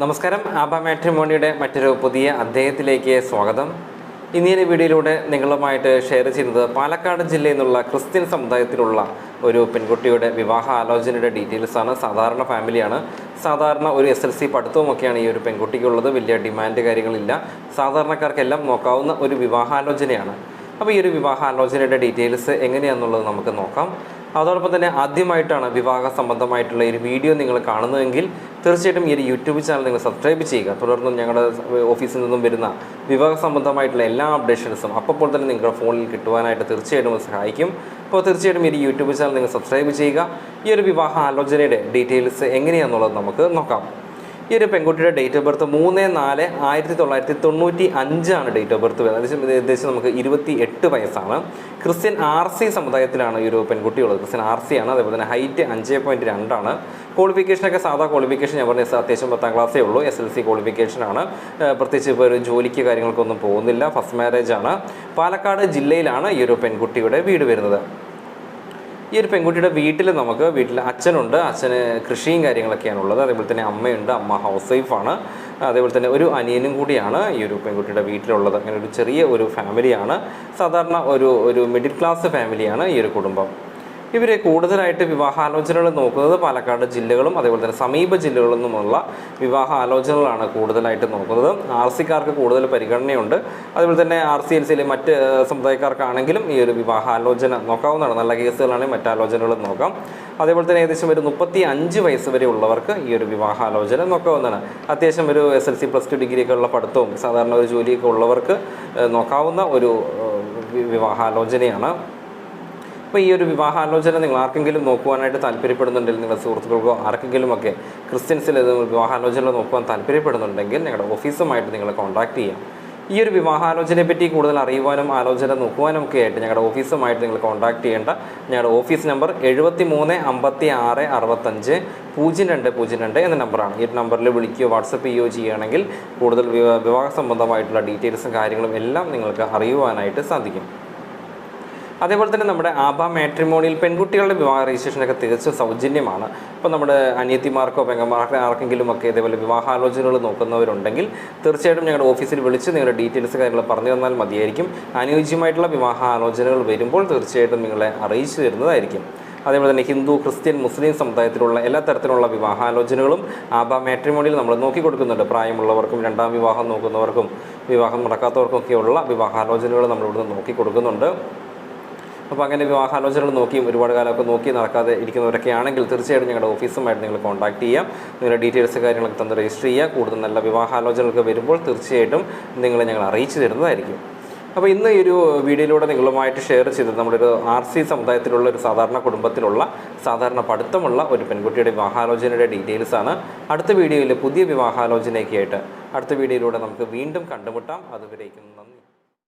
നമസ്കാരം. ആബ മാട്രിമോണിയുടെ മറ്റൊരു പുതിയ അദ്ദേഹത്തിലേക്ക് സ്വാഗതം. ഇന്നീ വീഡിയോയിലൂടെ നിങ്ങളുമായിട്ട് ഷെയർ ചെയ്യുന്നത് പാലക്കാട് ജില്ലയിൽ നിന്നുള്ള ക്രിസ്ത്യൻ സമുദായത്തിലുള്ള ഒരു പെൺകുട്ടിയുടെ വിവാഹ ആലോചനയുടെ ഡീറ്റെയിൽസാണ് സാധാരണ ഫാമിലിയാണ് സാധാരണ ഒരു എസ് എൽ സി പഠിത്തവുമൊക്കെയാണ് ഈ ഒരു പെൺകുട്ടിക്കുള്ളത്. വലിയ ഡിമാൻഡ് കാര്യങ്ങളില്ല. സാധാരണക്കാർക്കെല്ലാം നോക്കാവുന്ന ഒരു വിവാഹാലോചനയാണ്. അപ്പോൾ ഈ ഒരു വിവാഹാലോചനയുടെ ഡീറ്റെയിൽസ് എങ്ങനെയാണെന്നുള്ളത് നമുക്ക് നോക്കാം. അതോടൊപ്പം തന്നെ ആദ്യമായിട്ടാണ് വിവാഹ സംബന്ധമായിട്ടുള്ള ഒരു വീഡിയോ നിങ്ങൾ കാണുന്നതെങ്കിൽ തീർച്ചയായിട്ടും ഈ ഒരു യൂട്യൂബ് ചാനൽ നിങ്ങൾ സബ്സ്ക്രൈബ് ചെയ്യുക. തുടർന്നും ഞങ്ങളുടെ ഓഫീസിൽ നിന്നും വരുന്ന വിവാഹ സംബന്ധമായിട്ടുള്ള എല്ലാ അപ്ഡേഷൻസും അപ്പോൾ തന്നെ നിങ്ങളുടെ ഫോണിൽ കിട്ടുവാനായിട്ട് തീർച്ചയായിട്ടും സഹായിക്കും. അപ്പോൾ തീർച്ചയായിട്ടും ഈ യൂട്യൂബ് ചാനൽ നിങ്ങൾ സബ്സ്ക്രൈബ് ചെയ്യുക. ഈ ഒരു വിവാഹ ആലോചനയുടെ ഡീറ്റെയിൽസ് എങ്ങനെയാണെന്നുള്ളത് നമുക്ക് നോക്കാം. ഈ ഒരു പെൺകുട്ടിയുടെ ഡേറ്റ് ഓഫ് ബർത്ത് മൂന്ന് നാല് ആയിരത്തി തൊള്ളായിരത്തി തൊണ്ണൂറ്റി അഞ്ചാണ് ഡേറ്റ് ഓഫ് ബർത്ത് ഇത് ഏകദേശം നമുക്ക് ഇരുപത്തി എട്ട് വയസ്സാണ്. ക്രിസ്ത്യൻ ആർ സി സമുദായത്തിലാണ് ഈ ഒരു പെൺകുട്ടി ഉള്ളത്. ക്രിസ്ത്യൻ ആർ സി ആണ്. അതേപോലെ തന്നെ ഹൈറ്റ് അഞ്ച് പോയിന്റ് രണ്ടാണ് ക്വാളിഫിക്കേഷനൊക്കെ സാധാ ക്വാളിഫിക്കേഷൻ ഞാൻ പറഞ്ഞ അത്യാവശ്യം പത്താം ക്ലാസ്സേ ഉള്ളൂ. എസ് എൽ സി ക്വാളിഫിക്കേഷനാണ് പ്രത്യേകിച്ച് ഇപ്പോൾ ഒരു ജോലിക്ക് കാര്യങ്ങൾക്കൊന്നും പോകുന്നില്ല. ഫസ്റ്റ് മാരേജ് ആണ്. പാലക്കാട് ജില്ലയിലാണ് ഈ ഒരു പെൺകുട്ടിയുടെ വീട് വരുന്നത്. ഈ ഒരു പെൺകുട്ടിയുടെ വീട്ടിൽ നമുക്ക് വീട്ടിൽ അച്ഛനുണ്ട് അച്ഛന് കൃഷിയും കാര്യങ്ങളൊക്കെയാണ് ഉള്ളത്. അതേപോലെ തന്നെ അമ്മയുണ്ട് അമ്മ ഹൗസ് വൈഫാണ് അതേപോലെ തന്നെ ഒരു അനിയനും കൂടിയാണ് ഈ ഒരു പെൺകുട്ടിയുടെ വീട്ടിലുള്ളത്. അങ്ങനെ ഒരു ചെറിയ ഒരു ഫാമിലിയാണ് സാധാരണ ഒരു ഒരു മിഡിൽ ക്ലാസ് ഫാമിലിയാണ് ഈ ഒരു കുടുംബം. ഇവർ കൂടുതലായിട്ട് വിവാഹാലോചനകൾ നോക്കുന്നത് പാലക്കാട് ജില്ലകളും അതേപോലെ തന്നെ സമീപ ജില്ലകളിൽ നിന്നുമുള്ള വിവാഹ ആലോചനകളാണ് കൂടുതലായിട്ട് നോക്കുന്നത്. ആർ സിക്കാർക്ക് കൂടുതൽ പരിഗണനയുണ്ട്. അതുപോലെ തന്നെ ആർ സി എൽ സിയിലെ മറ്റ് സമുദായക്കാർക്കാണെങ്കിലും ഈ ഒരു വിവാഹാലോചന നോക്കാവുന്നതാണ്. നല്ല കേസുകളാണെങ്കിൽ മറ്റാലോചനകളും നോക്കാം. അതേപോലെ തന്നെ ഏകദേശം ഒരു മുപ്പത്തി അഞ്ച് വയസ്സ് വരെ ഉള്ളവർക്ക് ഈ ഒരു വിവാഹാലോചന നോക്കാവുന്നതാണ്. അത്യാവശ്യം ഒരു S L C plus two ഡിഗ്രിയൊക്കെ ഉള്ള പഠിത്തവും സാധാരണ ഒരു ജോലിയൊക്കെ ഉള്ളവർക്ക് നോക്കാവുന്ന ഒരു വിവാഹാലോചനയാണ്. അപ്പോൾ ഈ ഒരു വിവാഹാലോചന നിങ്ങൾ ആർക്കെങ്കിലും നോക്കുവാനായിട്ട് താല്പര്യപ്പെടുന്നുണ്ടെങ്കിൽ നിങ്ങളുടെ സുഹൃത്തുക്കൾക്കോ ആർക്കെങ്കിലും ഒക്കെ ക്രിസ്ത്യൻസിൽ വിവാഹാലോചന നോക്കുവാൻ താല്പര്യപ്പെടുന്നുണ്ടെങ്കിൽ ഞങ്ങളുടെ ഓഫീസുമായിട്ട് നിങ്ങളെ കോൺടാക്ട് ചെയ്യാം. ഈ ഒരു വിവാഹാലോചനയെ പറ്റി കൂടുതൽ അറിയുവാനും ആലോചന നോക്കുവാനും ഒക്കെ ആയിട്ട് ഞങ്ങളുടെ ഓഫീസുമായിട്ട് നിങ്ങൾ കോൺടാക്ട് ചെയ്യേണ്ട ഞങ്ങളുടെ ഓഫീസ് നമ്പർ എഴുപത്തി മൂന്ന് അമ്പത്തി ആറ് അറുപത്തഞ്ച് പൂജ്യം രണ്ട് പൂജ്യം രണ്ട് എന്ന നമ്പറാണ്. ഈ നമ്പറിൽ വിളിക്കുകയോ വാട്സപ്പ് ചെയ്യുകയോ ചെയ്യുകയാണെങ്കിൽ കൂടുതൽ വിവാഹ സംബന്ധമായിട്ടുള്ള ഡീറ്റെയിൽസും കാര്യങ്ങളും എല്ലാം നിങ്ങൾക്ക് അറിയുവാനായിട്ട് സാധിക്കും. അതേപോലെ തന്നെ നമ്മുടെ ആഭ മാട്രിമോണിയിൽ പെൺകുട്ടികളുടെ വിവാഹ രജിസ്ട്രേഷനൊക്കെ തികച്ചും സൗജന്യമാണ്. ഇപ്പോൾ നമ്മുടെ അനിയത്തിമാർക്കോ പെങ്ങന്മാർക്കോ ആർക്കെങ്കിലും ഒക്കെ ഇതേപോലെ വിവാഹാലോചനകൾ നോക്കുന്നവരുണ്ടെങ്കിൽ തീർച്ചയായിട്ടും ഞങ്ങളുടെ ഓഫീസിൽ വിളിച്ച് നിങ്ങളുടെ ഡീറ്റെയിൽസ് കാര്യങ്ങൾ പറഞ്ഞു തന്നാൽ മതിയായിരിക്കും. അനുയോജ്യമായിട്ടുള്ള വിവാഹാലോചനകൾ വരുമ്പോൾ തീർച്ചയായിട്ടും നിങ്ങളെ അറിയിച്ചു തരുന്നതായിരിക്കും. അതേപോലെ തന്നെ ഹിന്ദു ക്രിസ്ത്യൻ മുസ്ലിം സമുദായത്തിലുള്ള എല്ലാ തരത്തിലുള്ള വിവാഹാലോചനകളും ആബ മാട്രിമോണിയിൽ നമ്മൾ നോക്കി കൊടുക്കുന്നുണ്ട്. പ്രായമുള്ളവർക്കും രണ്ടാം വിവാഹം നോക്കുന്നവർക്കും വിവാഹം നടക്കാത്തവർക്കും ഒക്കെയുള്ള വിവാഹാലോചനകൾ നോക്കിക്കൊടുക്കുന്നുണ്ട് നോക്കി കൊടുക്കുന്നുണ്ട്. അപ്പോൾ അങ്ങനെ വിവാഹാലോചനകൾ നോക്കിയും ഒരുപാട് കാലമൊക്കെ നോക്കി നടക്കാതെ ഇരിക്കുന്നവരൊക്കെ ആണെങ്കിൽ തീർച്ചയായിട്ടും ഞങ്ങളുടെ ഓഫീസുമായിട്ട് നിങ്ങൾ കോൺടാക്ട് ചെയ്യാം. നിങ്ങളുടെ ഡീറ്റെയിൽസ് കാര്യങ്ങളൊക്കെ തന്ന് രജിസ്റ്റർ ചെയ്യുക. കൂടുതൽ നല്ല വിവാഹാലോചനകളൊക്കെ വരുമ്പോൾ തീർച്ചയായിട്ടും നിങ്ങളെ ഞങ്ങൾ അറിയിച്ചു തരുന്നതായിരിക്കും. അപ്പോൾ ഇന്ന് ഈ ഒരു വീഡിയോയിലൂടെ നിങ്ങളുമായിട്ട് ഷെയർ ചെയ്തത് നമ്മുടെ ഒരു ആർ സി സമുദായത്തിലുള്ള ഒരു സാധാരണ കുടുംബത്തിലുള്ള സാധാരണ പഠിത്തമുള്ള ഒരു പെൺകുട്ടിയുടെ വിവാഹാലോചനയുടെ ഡീറ്റെയിൽസ് ആണ്. അടുത്ത വീഡിയോയിൽ പുതിയ വിവാഹാലോചനയൊക്കെ ആയിട്ട് അടുത്ത വീഡിയോയിലൂടെ നമുക്ക് വീണ്ടും കണ്ടുമുട്ടാം. അതുവരേക്കും നന്ദി.